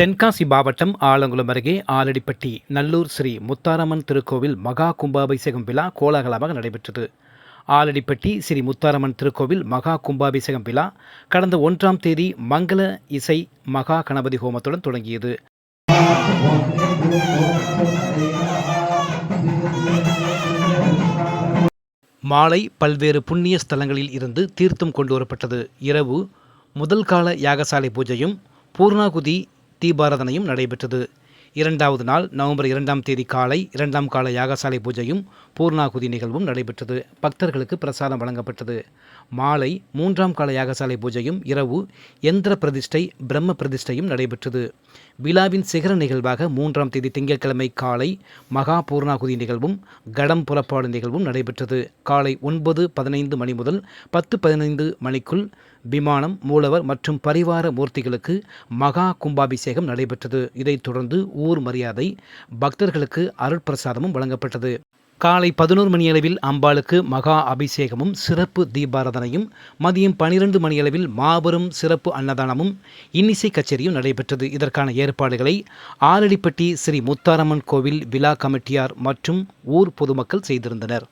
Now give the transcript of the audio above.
தென்காசி மாவட்டம் ஆலங்குளம் அருகே ஆலடிப்பட்டி நல்லூர் ஸ்ரீ முத்தாரம்மன் திருக்கோவில் மகா கும்பாபிஷேகம் விழா கோலாகலமாக நடைபெற்றது. ஆலடிப்பட்டி ஸ்ரீ முத்தாரம்மன் திருக்கோவில் மகா கும்பாபிஷேகம் விழா கடந்த ஒன்றாம் தேதி மங்கள இசை மகா கணபதி ஹோமத்துடன் தொடங்கியது. மாலை பல்வேறு புண்ணிய ஸ்தலங்களில் இருந்து தீர்த்தம் கொண்டு வரப்பட்டது. இரவு முதல் கால யாகசாலை பூஜையும் பூர்ணாகுதி தீபாராதனையும் நடைபெற்றது. இரண்டாவது நாள் நவம்பர் இரண்டாம் தேதி காலை இரண்டாம் கால யாகசாலை பூஜையும் பூர்ணாகுதி நிகழ்வும் நடைபெற்றது. பக்தர்களுக்கு பிரசாதம் வழங்கப்பட்டது. மாலை மூன்றாம் கால யாகசாலை பூஜையும் இரவு எந்திர பிரதிஷ்டை பிரம்ம பிரதிஷ்டையும் நடைபெற்றது. விழாவின் சிகர நிகழ்வாக மூன்றாம் தேதி திங்கட்கிழமை காலை மகா பூர்ணாகுதி நிகழ்வும் கடம் புறப்பாடு நிகழ்வும் நடைபெற்றது. காலை ஒன்பது பதினைந்து மணி முதல் பத்து பதினைந்து மணிக்குள் விமானம் மூலவர் மற்றும் பரிவார மூர்த்திகளுக்கு மகா கும்பாபிஷேகம் நடைபெற்றது. இதைத் தொடர்ந்து ஊர் மரியாதை பக்தர்களுக்கு அருட்பிரசாதமும் வழங்கப்பட்டது. காலை பதினோரு மணியளவில் அம்பாளுக்கு மகா அபிஷேகமும் சிறப்பு தீபாராதனையும் மதியம் பனிரெண்டு மணியளவில் மாபெரும் சிறப்பு அன்னதானமும் இன்னிசை கச்சேரியும் நடைபெற்றது. இதற்கான ஏற்பாடுகளை ஆலடிப்பட்டி ஸ்ரீ முத்தாரம்மன் கோவில் விழா கமிட்டியார் மற்றும் ஊர் பொதுமக்கள் செய்திருந்தனர்.